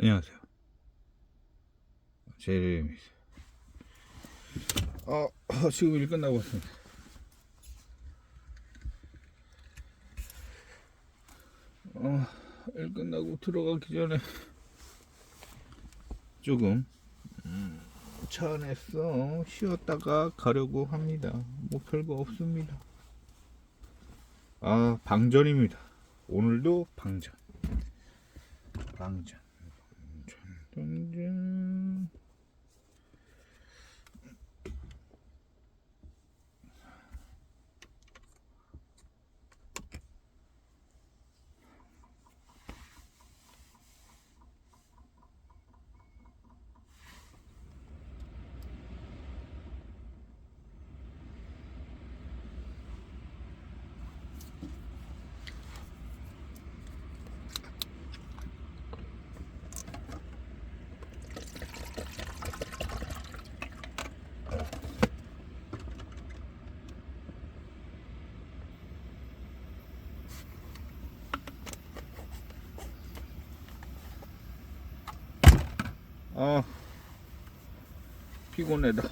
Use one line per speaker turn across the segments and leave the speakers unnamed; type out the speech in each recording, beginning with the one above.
안녕하세요. 제레입니다. 어, 어, 지금 일 끝나고 왔습니다. 어, 일 끝나고 들어가기 전에 조금 음, 차 안에서 쉬었다가 가려고 합니다. 뭐 별거 없습니다. 아, 방전입니다. 오늘도 방전. 방전. 방전. 아 피곤해다.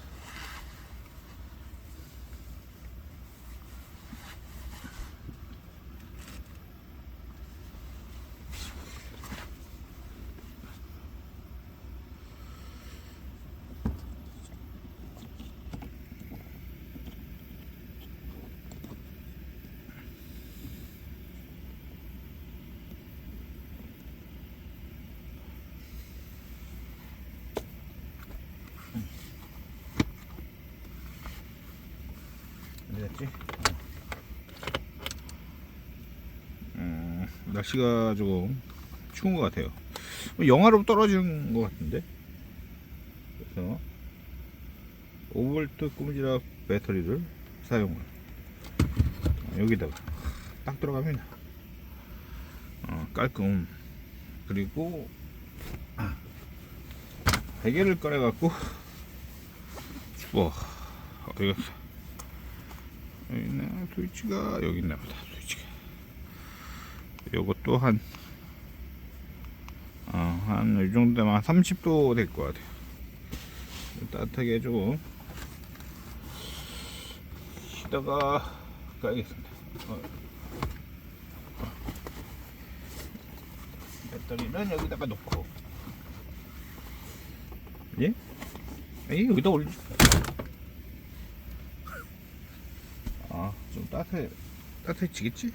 어디갔지? 음, 날씨가 조금 추운 것 같아요. 영하로 떨어지는 것 같은데. 그래서 5V 꼼지락 배터리를 사용을 여기다가 딱 들어갑니다. 어, 깔끔. 그리고 아, 베개를 꺼내 갖고 추워. 어디 갔어? 여기 있네 스위치가 여기 있나 보다 요것도 한 어, 한이 정도 되면 한 30도 될 것 같아요 따뜻하게 해주고 쉬다가 가야겠습니다 어. 어. 배터리는 여기다가 놓고 예? 에이 여기다 올리 아, 좀 따뜻해, 따뜻해지겠지?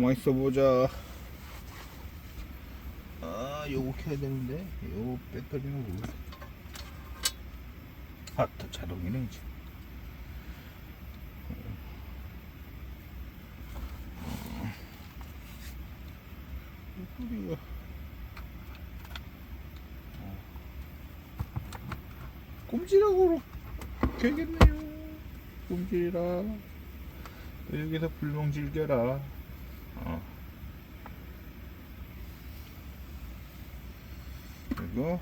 가만히 있어 보자. 아, 요거 켜야 되는데, 요 배터리는 뭐야? 아, 또 자동이네, 이제. 소리가 꼼지락으로 되겠네요 꼼지라 여기서 불멍 즐겨라 어. 그리고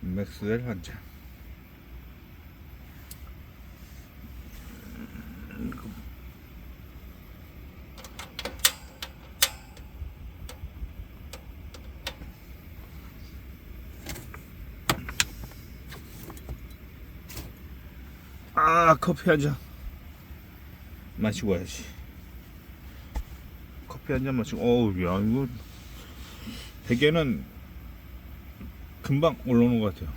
맥스웰 한장 아 커피 한 잔. 마시고 와야지. 커피 한 잔 마시고. 어우 야 이거 대게는 금방 올라오는 것 같아요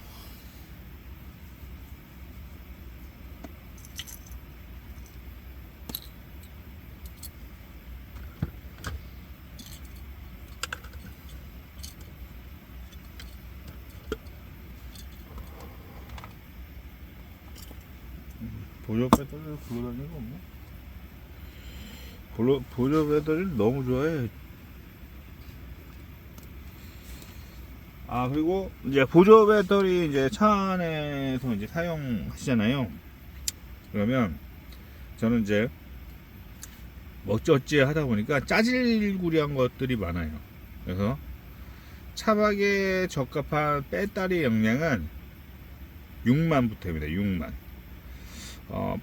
보조 배터리를 들고 다니는 거 없나? 보조, 배터리를 너무 좋아해. 아, 그리고 이제 보조 배터리 이제 차 안에서 이제 사용하시잖아요. 그러면 저는 이제 어찌어찌 하다 보니까 짜질구리한 것들이 많아요. 그래서 차박에 적합한 배터리 용량은 6만부터입니다. 6만. 어,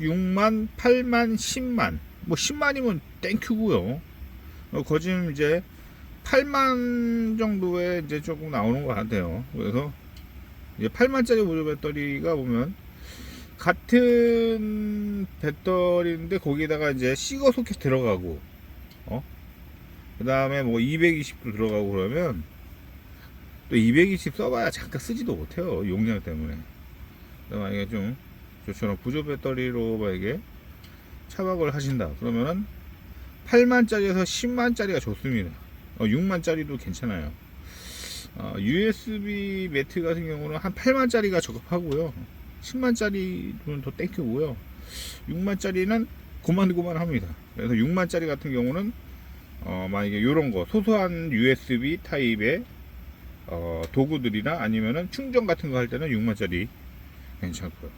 6, 만 8만, 10만. 뭐 10만이면 땡큐고요. 어, 거진 이제 8만 정도에 이제 조금 나오는 것 같아요. 그래서 이제 8만짜리 보조 배터리가 보면 같은 배터리인데 거기다가 이제 시거 소켓 들어가고 어? 그 다음에 뭐 220도 들어가고 그러면 또 220 써봐야 잠깐 쓰지도 못해요 용량 때문에 만약에 좀 저처럼 부조 배터리로 만약에 차박을 하신다 그러면은 8만짜리에서 10만짜리가 좋습니다 어, 6만짜리도 괜찮아요. 어, USB 매트 같은 경우는 한 8만짜리가 적합하고요. 10만짜리는 더 땡큐고요. 6만짜리는 고만고만 합니다. 그래서 6만짜리 같은 경우는 어, 만약에 이런 거 소소한 USB 타입의 어, 도구들이나 아니면은 충전 같은 거 할 때는 6만짜리 괜찮고요.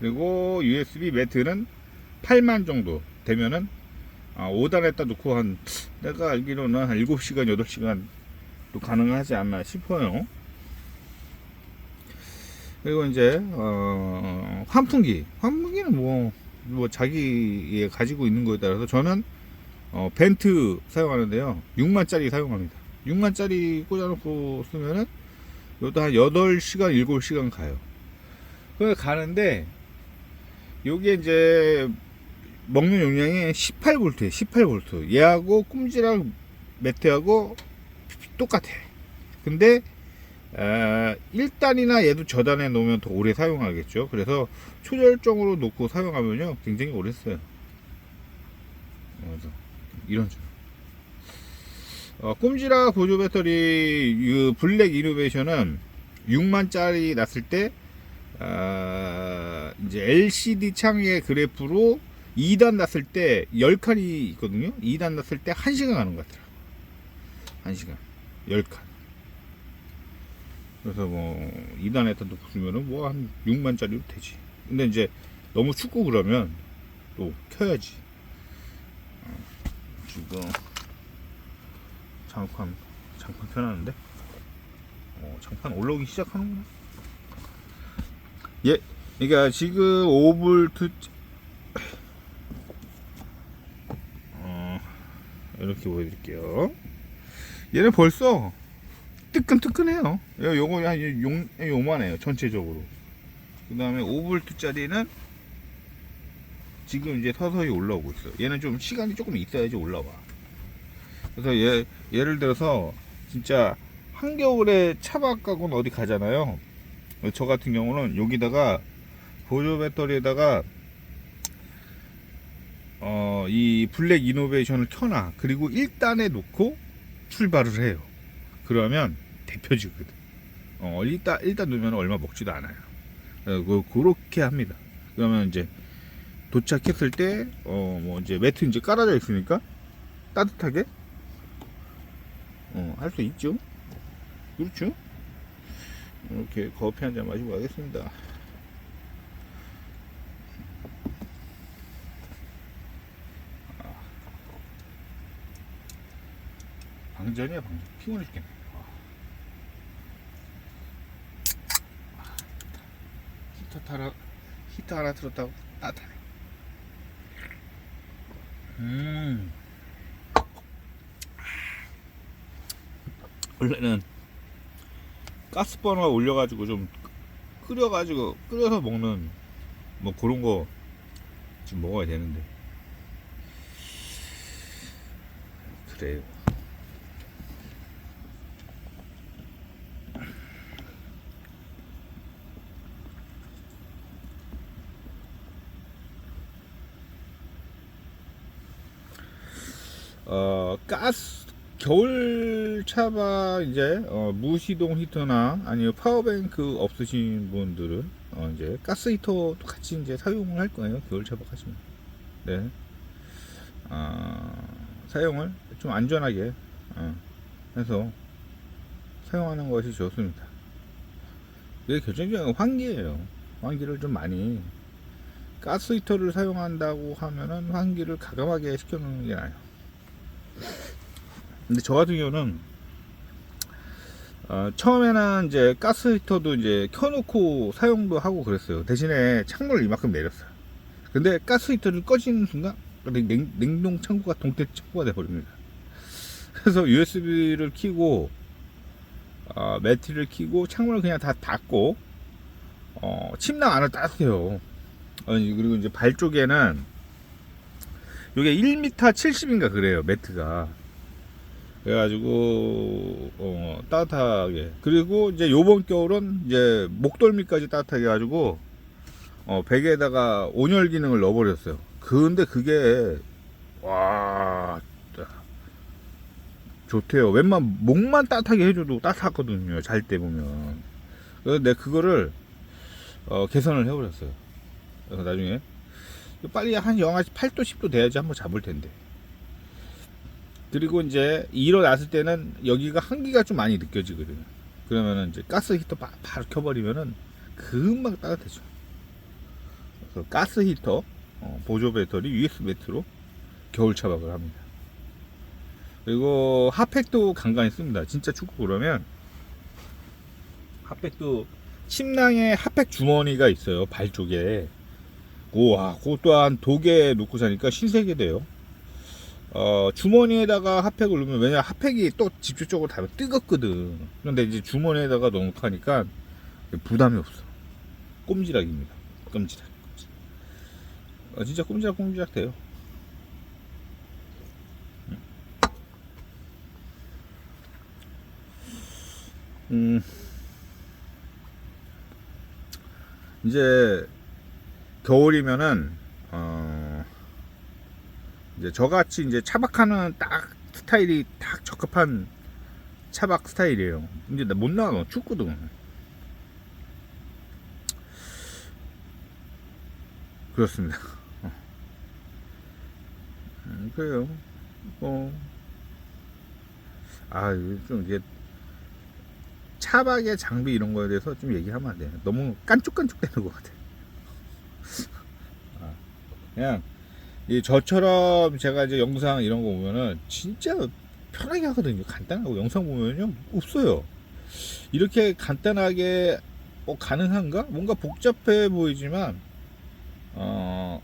그리고 USB 매트는 8만 정도 되면은 아, 5단에다 놓고 한 내가 알기로는 한 7시간 8시간 또 가능하지 않나 싶어요. 그리고 이제 어, 환풍기. 환풍기는 뭐, 뭐 자기 가지고 있는 거에 따라서 저는 어, 벤트 사용하는데요. 6만짜리 사용합니다. 6만짜리 꽂아놓고 쓰면은 이것도 한 8시간 7시간 가요. 그래 가는데 요게 이제 먹는 용량이 18V에 18V 얘하고 꿈지랑 매트하고 똑같아. 근데 아, 1단이나 얘도 저단에 놓으면 더 오래 사용하겠죠. 그래서 초절정으로 놓고 사용하면요 굉장히 오래 써요. 그래서 이런 식으로. 어, 꼼지락 보조 배터리 이 블랙 이노베이션은 6만짜리 났을 때 아, 이제 LCD 창의 그래프로 2단 났을 때 10칸이 있거든요. 2단 났을 때 1시간 가는 것 같더라고 1시간. 10칸. 그래서 뭐 2단에다 놓고 쓰면은 뭐 한 6만짜리로 되지. 근데 이제 너무 춥고 그러면 또 켜야지. 어, 지금 장판 장판 켜놨는데? 어, 장판 올라오기 시작하는구나. 예 그러니까 지금 5볼트 이렇게 보여드릴게요. 얘는 벌써 뜨끈뜨끈해요. 요- 요거 한 용, 요만해요 전체적으로. 그 다음에 5볼트짜리는 지금 이제 서서히 올라오고 있어요 얘는 좀 시간이 조금 있어야지 올라와. 그래서 얘, 예를 들어서 진짜 한겨울에 차박 가거나 어디 가잖아요. 저 같은 경우는 여기다가 보조 배터리에다가 어, 이 블랙 이노베이션을 켜놔. 그리고 1단에 놓고 출발을 해요. 그러면 대표지거든. 어, 1단, 1단 놓으면 얼마 먹지도 않아요. 어, 그, 그렇게 합니다. 그러면 이제 도착했을 때, 어, 뭐 이제 매트 이제 깔아져 있으니까 따뜻하게 어, 할 수 있죠. 그렇죠. 이렇게 커피 한 잔 마시고 가겠습니다. 방전이야 방전. 피곤해 죽겠네. 아. 히터 타라 히터 하나 틀었다고 따뜻하네. 음. 원래는 가스버너 올려가지고 좀 끓여가지고 끓여서 먹는 뭐 그런 거 지금 먹어야 되는데 그래요. 어 가스 겨울 차박 이제 어, 무시동 히터나 아니면 파워뱅크 없으신 분들은 어, 이제 가스 히터 똑같이 이제 사용을 할 거예요. 겨울 차박 하시면. 네. 어, 사용을 좀 안전하게 어, 해서 사용하는 것이 좋습니다. 이게 결정적인 건 환기예요. 환기를 좀 많이 가스 히터를 사용한다고 하면은 환기를 가감하게 시켜놓는 게 나아요. 근데 저 같은 경우는 어, 처음에는 이제 가스 히터도 이제 켜놓고 사용도 하고 그랬어요. 대신에 창문을 이만큼 내렸어요. 근데 가스 히터를 꺼지는 순간 냉, 냉동 창고가 동태 창고가 돼버립니다. 그래서 USB를 키고 어, 매트를 키고 창문을 그냥 다 닫고 어, 침낭 안을 따뜻해요. 그리고 이제 발 쪽에는 이게 1m 70인가 그래요 매트가. 그래가지고 어, 따뜻하게 그리고 이제 요번 겨울은 이제 목덜미까지 따뜻하게 해가지고 어, 베개에다가 온열 기능을 넣어버렸어요. 근데 그게 와 좋대요. 웬만 목만 따뜻하게 해줘도 따뜻하거든요. 잘 때 보면. 그래서 내가 그거를 어, 개선을 해버렸어요. 그래서 나중에 빨리 한 영하 8도 10도 돼야지 한번 잡을 텐데. 그리고 이제 일어났을 때는 여기가 한기가 좀 많이 느껴지거든요. 그러면은 이제 가스 히터 바, 바로 켜버리면은 금방 따뜻해져. 그래서 가스 히터 어, 보조 배터리 US 배트로 겨울 차박을 합니다. 그리고 핫팩도 간간히 씁니다. 진짜 춥고 그러면 핫팩도 침낭에 핫팩 주머니가 있어요. 발 쪽에. 우와, 그것 또한 독에 놓고 자니까 신세계 돼요. 어, 주머니에다가 핫팩을 넣으면, 왜냐, 핫팩이 또 직접적으로 닿으면 뜨겁거든. 그런데 이제 주머니에다가 넣고 하니까 부담이 없어. 꼼지락입니다. 꼼지락. 꼼지락. 어, 진짜 꼼지락 꼼지락 돼요. 음, 이제 겨울이면은 어 이제 저같이 이제 차박하는 딱 스타일이 딱 적합한 차박 스타일이에요. 이제 나못 나가 춥거든. 그렇습니다. 어. 음, 그래요. 뭐, 아, 좀 이게 차박의 장비 이런 거에 대해서 좀 얘기하면 안 돼. 너무 깐쭉깐쭉 되는 것 같아. 아, 그냥 이 저처럼 제가 이제 영상 이런 거 보면은 진짜 편하게 하거든요. 간단하고 영상 보면요 없어요. 이렇게 간단하게 어, 가능한가? 뭔가 복잡해 보이지만 어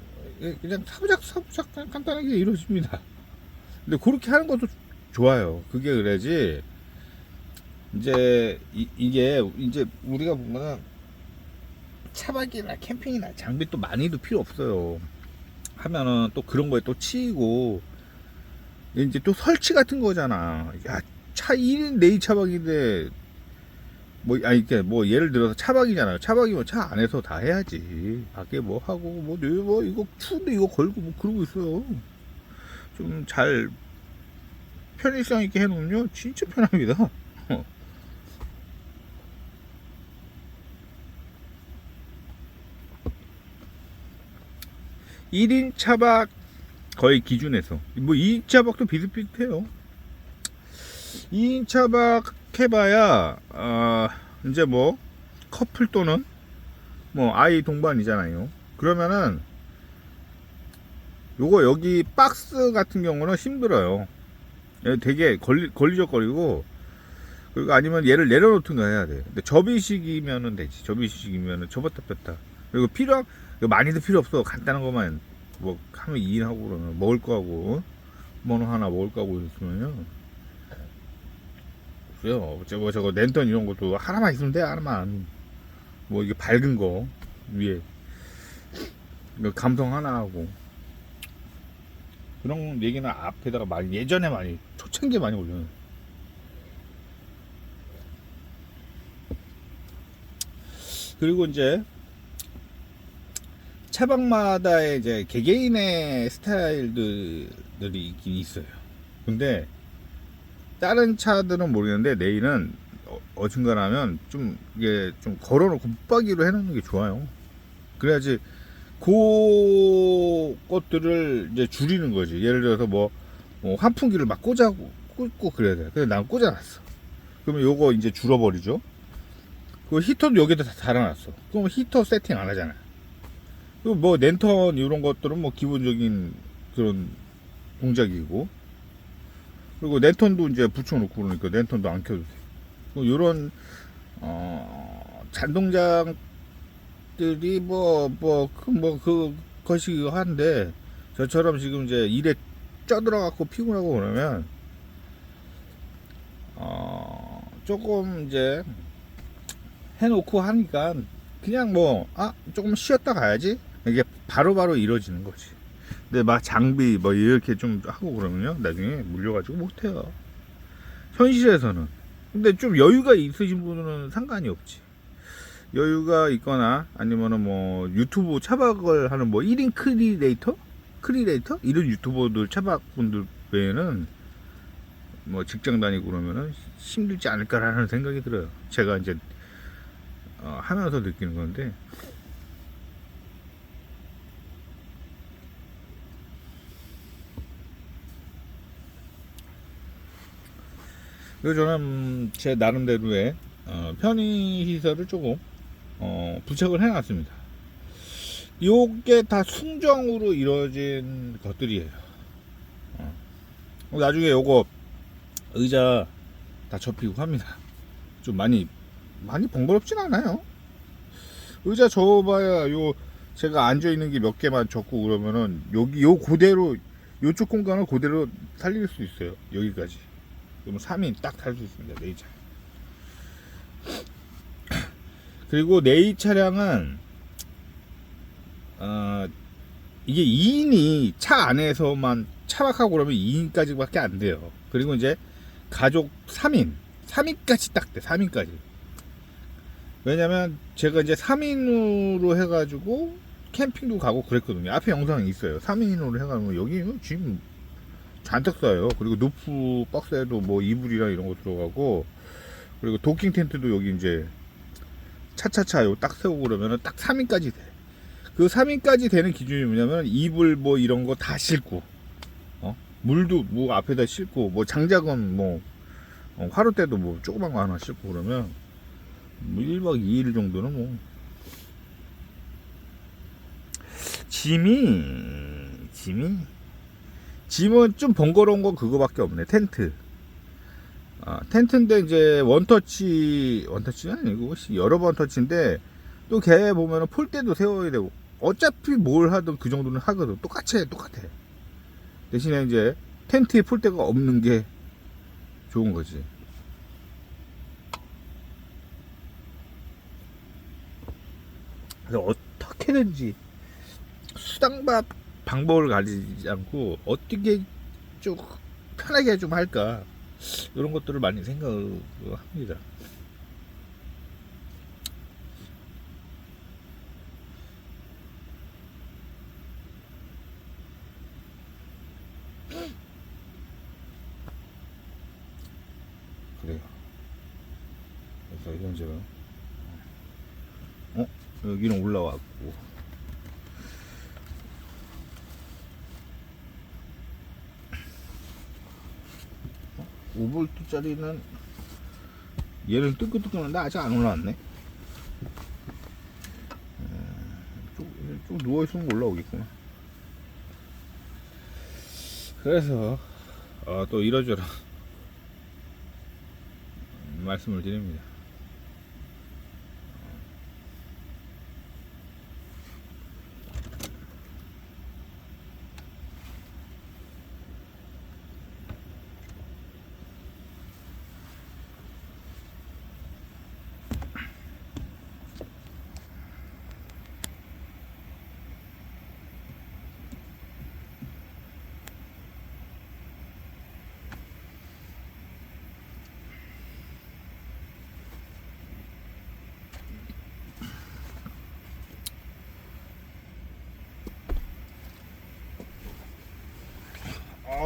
그냥 사부작 사부작 간단하게 이루어집니다. 근데 그렇게 하는 것도 좋아요. 그게 그래야지 이제 이, 게 이제 우리가 보면은 차박이나 캠핑이나 장비 또 많이도 필요 없어요. 하면은 또 그런 거에 또 치이고 이제 또 설치 같은 거잖아. 야, 차 1인 내이 차박인데 뭐 아니 이게 뭐 예를 들어서 차박이잖아요. 차박이면 차 안에서 다 해야지. 밖에 뭐 하고 뭐, 네, 뭐 이거 추운데 이거 걸고 뭐 그러고 있어요. 좀 잘 편의성 있게 해놓으면요 진짜 편합니다. 1인 차박 거의 기준에서. 뭐 2인 차박도 비슷비슷해요. 2인 차박 해봐야 아 이제 뭐 커플 또는 뭐 아이 동반이잖아요. 그러면은 요거 여기 박스 같은 경우는 힘들어요. 예, 되게 걸리, 걸리적거리고 그리고 아니면 얘를 내려놓든가 해야 돼 근데 접이식이면은 되지. 접이식이면은 접었다 뺐다. 그리고 필요한 이거 많이도 필요 없어. 간단한 것만 뭐 하면 2인 하고 그러면 먹을 거 하고 뭐는 하나 먹을 거 하고 이랬으면요. 그래요. 저거 저거 랜턴 이런 것도 하나만 있으면 돼. 하나만. 뭐 이게 밝은 거 위에 감성 하나 하고 그런 얘기는 앞에다가 많이 예전에 많이 초창기에 많이 올려요. 그리고 이제 차박마다의 이제 개개인의 스타일들이 있긴 있어요. 근데 다른 차들은 모르겠는데 내일은 어- 어중간하면 좀 이게 좀 걸어놓고 붙박이로 해놓는 게 좋아요. 그래야지 그 것들을 이제 줄이는 거지. 예를 들어서 뭐, 뭐 환풍기를 막 꽂아 꽂고 그래야 돼. 근데 난 꽂아놨어. 그러면 요거 이제 줄어버리죠. 그 히터도 여기다 다 달아놨어. 그럼 히터 세팅 안 하잖아. 그리고 뭐 랜턴 이런 것들은 뭐 기본적인 그런 동작이고 그리고 랜턴도 이제 붙여놓고 그러니까 랜턴도 안 켜도 돼. 뭐 이런 어, 잔동작들이 뭐뭐그 뭐 그 것이 한데 저처럼 지금 이제 일에 쪄들어갖고 피곤하고 그러면 어 조금 이제 해놓고 하니까 그냥 뭐 아 조금 쉬었다 가야지 이게 바로 바로 이루어지는 거지. 근데 막 장비 뭐 이렇게 좀 하고 그러면요 나중에 물려가지고 못해요. 현실에서는. 근데 좀 여유가 있으신 분은 상관이 없지. 여유가 있거나 아니면은 뭐 유튜브 차박을 하는 뭐 1인 크리에이터? 크리에이터? 이런 유튜버들 차박분들 외에는 뭐 직장 다니고 그러면은 힘들지 않을까라는 생각이 들어요. 제가 이제 어, 하면서 느끼는 건데 그래서 저는 제 나름대로의 어, 편의 시설을 조금 어, 부착을 해놨습니다. 요게 다 순정으로 이루어진 것들이에요. 어. 나중에 요거 의자 다 접히고 합니다. 좀 많이 많이 번거롭진 않아요. 의자 접어봐야 요 제가 앉아 있는 게 몇 개만 접고 그러면은 여기 요 그대로 요쪽 공간을 그대로 살릴 수 있어요. 여기까지. 그럼 3인 딱 탈 수 있습니다. 네 차. 그리고 네이 차량은 어, 이게 2인이 차 안에서만 차박하고 그러면 2인까지밖에 안 돼요. 그리고 이제 가족 3인, 3인까지 딱 돼. 3인까지. 왜냐면 제가 이제 3인으로 해가지고 캠핑도 가고 그랬거든요. 앞에 영상이 있어요. 3인으로 해가지고 여기 지금 잔뜩 써요. 그리고 노프 박스에도 뭐 이불이랑 이런 거 들어가고 그리고 도킹 텐트도 여기 이제 차차차 요 딱 세우고 그러면은 딱 3인까지 돼. 그 3인까지 되는 기준이 뭐냐면 이불 뭐 이런 거 다 싣고 어? 물도 뭐 앞에다 싣고 뭐 장작은 뭐 어, 화로대도 뭐 조그만 거 하나 싣고 그러면 뭐 1박 2일 정도는 뭐 짐이 짐이 짐은 좀 번거로운 건 그거밖에 없네. 텐트. 아, 텐트인데 이제 원터치 원터치가 아니고 여러 번 터치인데 또 걔 보면은 폴대도 세워야 되고 어차피 뭘 하든 그 정도는 하거든. 똑같이 해 똑같아. 대신에 이제 텐트에 폴대가 없는 게 좋은 거지. 그래서 어떻게든지 수당밥 방법을 가리지 않고 어떻게 좀 편하게 좀 할까 이런 것들을 많이 생각을 합니다. 그래요. 그래서 이런저런 어 여기는 올라왔고 어? 5볼트짜리는 얘는 뜨끈뜨끈한데 아직 안 올라왔네. 음, 좀, 좀 누워있으면 올라오겠구나. 그래서 어, 또 이러저러 말씀을 드립니다.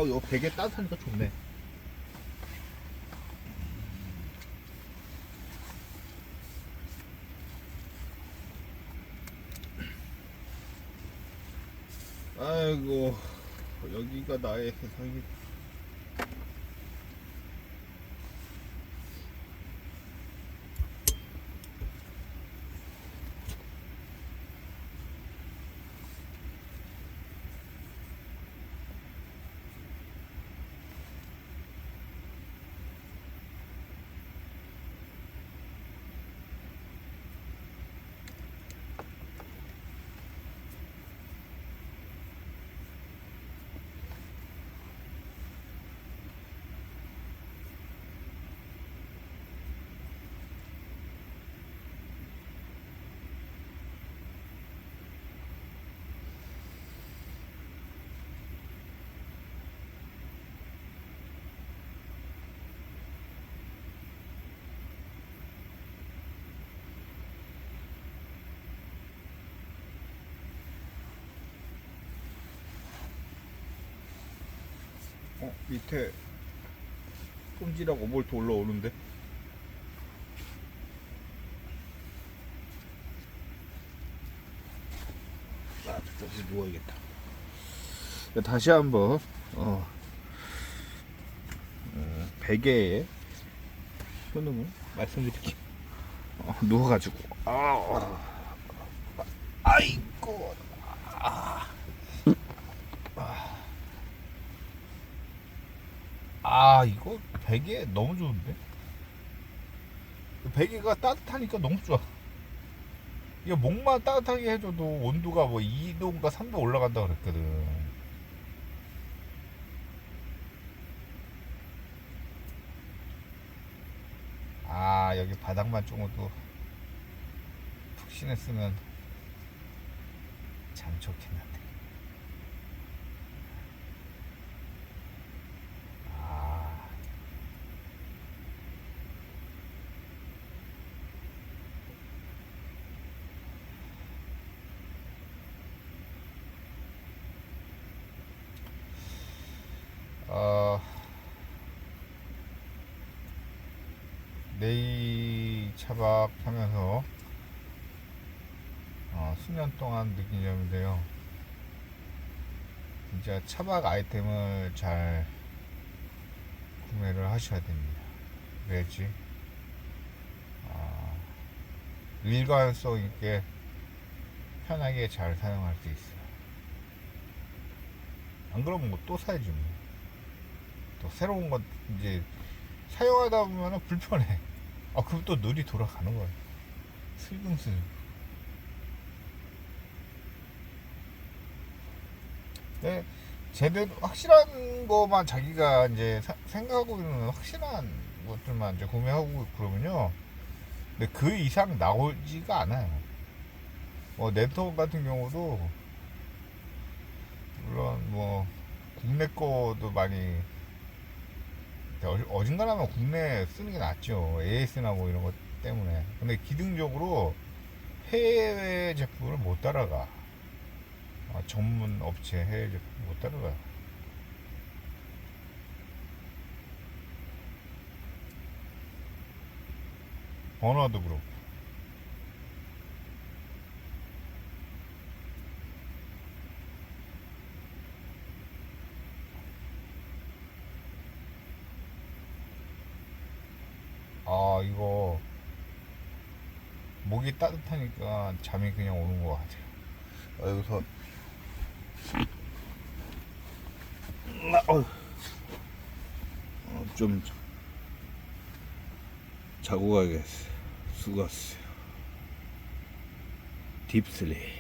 아, 요 베개 따뜻하니까 좋네. 아이고, 여기가 나의 세상이. 어 밑에 꼼지라고 뭘또 올라오는데? 아 저쪽에 누워야겠다. 다시 한번 어, 어, 베개에 효능을 말씀드릴게요. 어, 누워가지고. 아, 어. 아이고 아. 아. 아 이거 베개 너무 좋은데? 베개가 따뜻하니까 너무 좋아. 이거 목만 따뜻하게 해줘도 온도가 뭐 2도인가 3도 올라간다 그랬거든. 아 여기 바닥만 조금도 푹신했으면 참 좋겠는데 아 어, 네이 차박 하면서 어, 수년 동안 느낀 점인데요. 진짜 차박 아이템을 잘 구매를 하셔야 됩니다. 왜지? 어, 일관성 있게 편하게 잘 사용할 수 있어요. 안 그러면 뭐 또 사야지 뭐. 또 새로운 것 이제 사용하다 보면 불편해. 아 그럼 또 눈이 돌아가는 거야. 슬금슬금. 네, 제대로 확실한 거만 자기가 이제 사- 생각하고 있는 확실한 것들만 이제 구매하고 그러면요. 근데 그 이상 나오지가 않아요. 뭐 네트워크 같은 경우도 물론 뭐 국내 거도 많이 어- 어중간하면 국내 쓰는 게 낫죠. AS나 뭐 이런 것 때문에. 근데 기능적으로 해외 제품을 못 따라가. 아, 전문 업체 해외 제품 못 따라가. 번호도 그렇고. 아 이거 따뜻하니까 잠이 그냥 오는 것 같아요. 아, 여기서 아. 어, 좀 자고 가야겠어요. 수고하세요. 딥슬립.